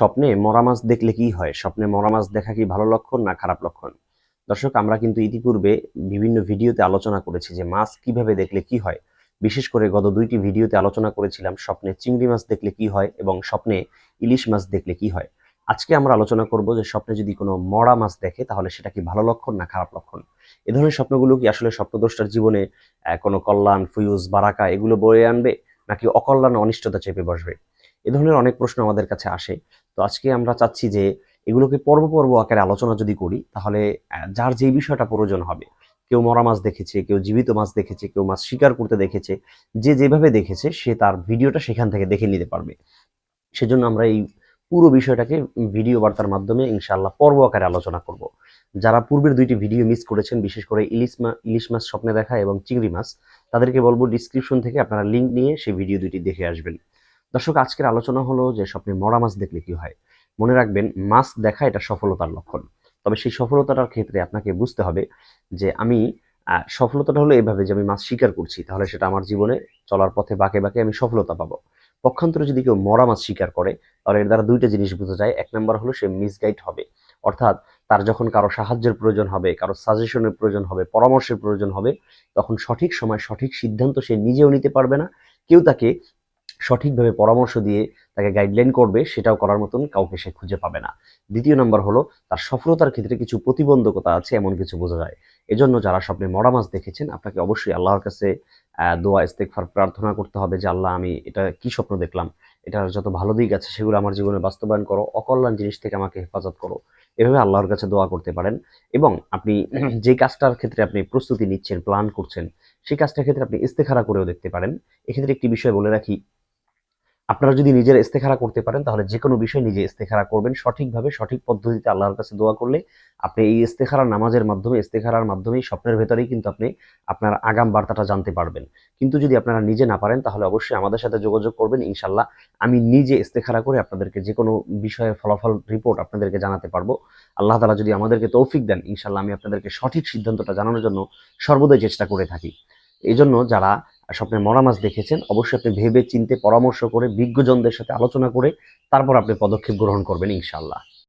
স্বপ্নে মরা মাছ দেখলে কি হয়? স্বপ্নে মরা মাছ দেখা কি ভালো লক্ষণ না খারাপ লক্ষণ? দর্শক, আমরা কিন্তু ইতিপূর্বে বিভিন্ন ভিডিওতে আলোচনা করেছি যে মাছ কীভাবে দেখলে কি হয়। বিশেষ করে গত দুইটি ভিডিওতে আলোচনা করেছিলাম স্বপ্নে চিংড়ি মাছ দেখলে কি হয় এবং স্বপ্নে ইলিশ মাছ দেখলে কি হয়। আজকে আমরা আলোচনা করব যে স্বপ্নে যদি কোনো মরা মাছ দেখে, তাহলে সেটা কি ভালো লক্ষণ না খারাপ লক্ষণ? এ ধরনের স্বপ্নগুলো কি আসলে স্বপ্নদ্রষ্টার জীবনে কোনো কল্যাণ ফুয়ুজ বারাকা এগুলো বয়ে আনবে? নাকি অকল্যাণ অনিষ্টতা চেপে বসবে? এ ধরনের অনেক প্রশ্ন আমাদের কাছে আসে। তো আজকে আমরা চাচ্ছি যে এগুলোকে পর্ব পর্ব আকারে আলোচনা যদি করি, তাহলে যার যেই বিষয়টা প্রয়োজন হবে, কেউ মরা মাছ দেখেছে, কেউ জীবিত মাছ দেখেছে, কেউ মাছ শিকার করতে দেখেছে, যে যেভাবে দেখেছে, সে তার ভিডিওটা সেখান থেকে দেখে নিতে পারবে। সেজন্য আমরা এই পুরো বিষয়টাকে ভিডিও বার্তার মাধ্যমে ইনশাআল্লাহ পর্ব আকারে আলোচনা করব। যারা পূর্বের দুইটি ভিডিও মিস করেছেন, বিশেষ করে ইলিশ মাছ ইলিশ মাছ স্বপ্নে দেখা এবং চিংড়ি মাছ, তাদেরকে বলব ডিসক্রিপশন থেকে আপনারা লিঙ্ক নিয়ে সেই ভিডিও দুইটি দেখে আসবেন। দর্শক, আজকের আলোচনা হলো যে স্বপ্নে মরা মাছ দেখলে কি হয়? মনে রাখবেন, মাছ দেখা এটা সফলতার লক্ষণ। তবে সেই সফলতাটার ক্ষেত্রে আপনাকে বুঝতে হবে যে আমি সফলতাটা হলো এভাবে যে আমি মাছ শিকার করছি, তাহলে সেটা আমার জীবনে চলার পথে বাঁকে বাঁকে আমি সফলতা পাবো। পক্ষান্তরে যদি কেউ মরা মাছ শিকার করে, তাহলে এর দ্বারা দুইটা জিনিস বোঝা যায়। এক নম্বর হলো সে মিসগাইড হবে। অর্থাৎ তার যখন কারও সাহায্যের প্রয়োজন হবে, কারও সাজেশনের প্রয়োজন হবে, পরামর্শের প্রয়োজন হবে, তখন সঠিক সময় সঠিক সিদ্ধান্ত সে নিজেও নিতে পারবে না। কেউ তাকে সঠিকভাবে পরামর্শ দিয়ে তাকে গাইডলাইন করবে, সেটাও করার মতন কাউকে সে খুঁজে পাবে না। দ্বিতীয় নম্বর হলো, তার সফলতার ক্ষেত্রে কিছু প্রতিবন্ধকতা আছে, এমন কিছু বোঝা যায়। এজন্য যারা স্বপ্নে মরা মাছ দেখেছেন, আপনাকে অবশ্যই আল্লাহর কাছে দোয়া ইস্তেকফার প্রার্থনা করতে হবে যে, আল্লাহ, আমি এটা কি স্বপ্ন দেখলাম? এটার যত ভালো দিক আছে, সেগুলো আমার জীবনে বাস্তবায়ন করো, অকল্যাণ জিনিস থেকে আমাকে হেফাজত করো। এভাবে আল্লাহর কাছে দোয়া করতে পারেন। এবং আপনি যে কাজটার ক্ষেত্রে আপনি প্রস্তুতি নিচ্ছেন প্ল্যান করছেন, সেই কাজটার ক্ষেত্রে আপনি ইস্তেখারা করেও দেখতে পারেন। এক্ষেত্রে একটি বিষয় বলে রাখি আপনারা যদি নিজের ইস্তেখারা করতে পারেন, তাহলে যে কোনো বিষয় নিজে ইস্তেখারা করবেন সঠিকভাবে, সঠিক পদ্ধতিতে আল্লাহর কাছে দোয়া করলে আপনি এই ইস্তেখারা নামাজের মাধ্যমে, ইস্তেখারার মাধ্যমেই স্বপ্নের ভেতরেই কিন্তু আপনি আপনার আগাম বার্তাটা জানতে পারবেন। কিন্তু যদি আপনারা নিজে না পারেন, তাহলে অবশ্যই আমাদের সাথে যোগাযোগ করবেন ইনশাল্লাহ আমি নিজে ইস্তেখারা করে আপনাদেরকে যে কোনো বিষয়ের ফলাফল রিপোর্ট আপনাদেরকে জানাতে পারব। আল্লাহ তালা যদি আমাদেরকে তৌফিক দেন ইনশাল্লাহ আমি আপনাদেরকে সঠিক সিদ্ধান্তটা জানানোর জন্য সর্বদাই চেষ্টা করে থাকি। এই জন্য যারা স্বপ্নে মরা মাছ দেখেছেন, অবশ্যই আপনি ভেবে চিনতে পরামর্শ করে, বিজ্ঞজনদের সাথে আলোচনা করে, তারপর আপনি পদক্ষেপ গ্রহণ করবেন ইনশাল্লাহ